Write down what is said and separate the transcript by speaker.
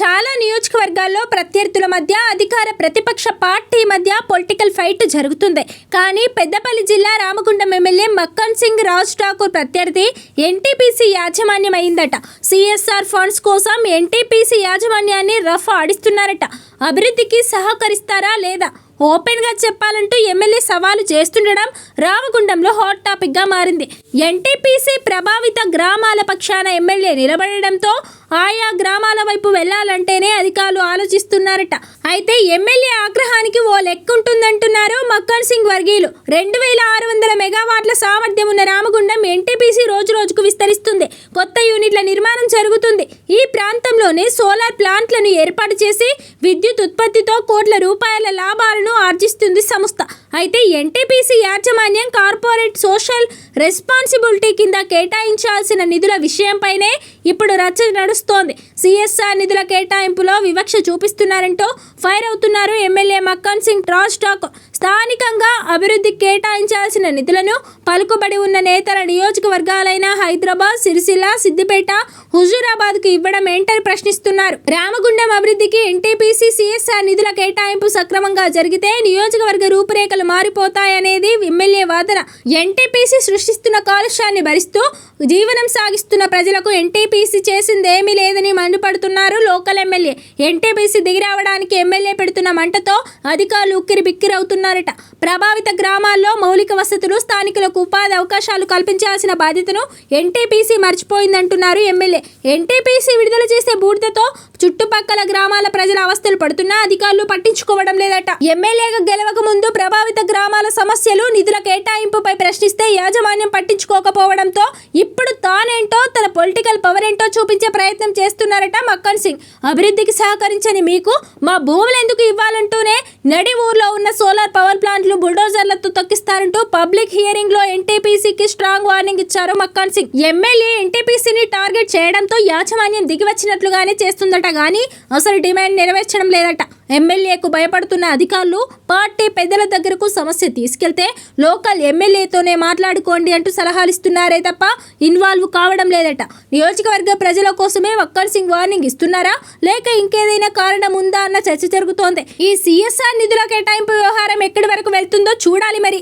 Speaker 1: చాలా నియోజకవర్గాల్లో ప్రత్యర్థుల మధ్య అధికార ప్రతిపక్ష పార్టీ మధ్య పొలిటికల్ ఫైట్ జరుగుతుంది. కానీ పెద్దపల్లి జిల్లా రామగుండం ఎమ్మెల్యే మక్కన్ సింగ్ రాజ్ ఠాకూర్ ప్రత్యర్థి ఎన్టీపీసీ యాజమాన్యం అయిందట సిఎస్ఆర్ ఫండ్స్ కోసం ఎన్టీపీసీ యాజమాన్యాన్ని రఫ్ ఆడిస్తున్నారట. అభివృద్ధికి సహకరిస్తారా లేదా? ఓపెన్గా చెప్పాలంటూ ఎమ్మెల్యే సవాలు చేస్తుండడం రామగుండంలో హాట్ టాపిక్గా మారింది. ఎన్టీపీసీ ప్రభావిత గ్రామాల పక్షాన ఎమ్మెల్యే నిలబడడంతో ఆయా గ్రామాల వైపు వెళ్ళాలంటేనే అధికారులు ఆలోచిస్తున్నారట. అయితే ఎమ్మెల్యే ఆగ్రహానికి ఓ లెక్కుంటుందంటున్నారు మక్కన్ సింగ్ వర్గీయులు. రెండు వేల ఆరు వందల మెగావాట్ల సామర్థ్యం ఉన్న రామగుండం ఎన్టీపీసీ రోజు రోజుకు విస్తరిస్తుంది. కొత్త యూనిట్ల నిర్మాణం జరుగుతుంది. ఈ ప్రాంతంలోనే సోలార్ ప్లాంట్లను ఏర్పాటు చేసి విద్యుత్ ఉత్పత్తితో కోట్ల రూపాయల లాభాలను అయితే ఎన్టీపీసీ యాజమాన్యం కార్పొరేట్ సోషల్ రెస్పాన్సిబిలిటీ కింద కేటాయించాల్సిన నిధుల విషయంపైనే ఇప్పుడు రచ్చ నడుస్తోంది. సిఎస్ఆర్ నిధుల కేటాయింపులో వివక్ష చూపిస్తున్నారంటూ ఫైర్ అవుతున్నారు ఎమ్మెల్యే మక్కన్ సింగ్ ట్రాస్టాక్ స్థానికంగా అభివృద్ధికి కేటాయించాల్సిన నిధులను పలుకుబడి ఉన్న నేతల నియోజకవర్గాలైన హైదరాబాద్ సిరిసిల్ల సిద్దిపేట హుజూరాబాద్కు ఇవ్వడం ఏంటని ప్రశ్నిస్తున్నారు. రామగుండం అభివృద్ధికి ఎన్టీపీసీ సిఎస్ఆర్ నిధుల కేటాయింపు సక్రమంగా జరిగితే నియోజకవర్గ రూపురేఖలు మారిపోతాయనేది ఎమ్మెల్యే వాదన. ఎన్టీపీసీ సృష్టిస్తున్న కాలుష్యాన్ని భరిస్తూ జీవనం సాగిస్తున్న ప్రజలకు ఎన్టీపీసీ చేసింది ఏమీ లేదని మండిపడుతున్నారు లోకల్ ఎమ్మెల్యే. ఎన్టీపీసీ దిగిరావడానికి ఎమ్మెల్యే పెడుతున్న మంటతో అధికారులు ఉక్కిరి బిక్కిరవుతున్నారట ప్రభావిత గ్రామాల్లో మౌలిక వసతులు స్థానికులకు ఉపాధి అవకాశాలు కల్పించాల్సిన బాధ్యతను ఎన్టీపీసీ మర్చిపోయిందంటున్నారు ఎమ్మెల్యే. ఎన్టీపీసీ విడుదల చేసే బూడిదతో చుట్టుపక్కల గ్రామాల ప్రజల అవస్థలు పడుతున్నా అధికారులు పట్టించుకోవడం లేదట. ఎమ్మెల్యేగా గెలవక ముందు ప్రభావిత గ్రామాల సమస్యలు నిధుల కేటాయింపుపై ప్రశ్నిస్తే యాజమాన్యం పట్టించుకోకపోవడంతో ఇప్పుడు తానేంటో తన పొలిటికల్ పవర్ ఏంటో చూపించే ప్రయత్నం చేస్తున్నారట మక్కన్ సింగ్. అభివృద్ధికి సహకరించని మీకు మా భూములు ఎందుకు ఇవ్వాలంటూనే నడి ఊర్లో ఉన్న సోలార్ పవర్ ప్లాంట్లు బుల్డోజర్లతో తొక్కిస్తారంటూ పబ్లిక్ హియరింగ్లో ఎన్టీపీసీకి స్ట్రాంగ్ వార్నింగ్ ఇచ్చారు మక్కాన్ సింగ్. ఎమ్మెల్యే ఎన్టీపీసీని టార్గెట్ చేయడంతో యాజమాన్యం దిగివచ్చినట్లుగానే చేస్తుందట గానీ అసలు డిమాండ్ నెరవేర్చడం లేదట. ఎమ్మెల్యేకు భయపడుతున్న అధికారులు పార్టీ పెద్దల దగ్గరకు సమస్య తీసుకెళ్తే లోకల్ ఎమ్మెల్యేతోనే మాట్లాడుకోండి అంటూ సలహాలు ఇస్తున్నారే తప్ప ఇన్వాల్వ్ కావడం లేదట. నియోజకవర్గ ప్రజల కోసమే వక్కర్ సింగ్ వార్నింగ్ ఇస్తున్నారా? లేక ఇంకేదైనా కారణం ఉందా అన్న చర్చ జరుగుతోంది. ఈ సిఎస్ఆర్ నిధుల కేటాయింపు వ్యవహారం ఎక్కడి వరకు వెళ్తుందో చూడాలి మరి.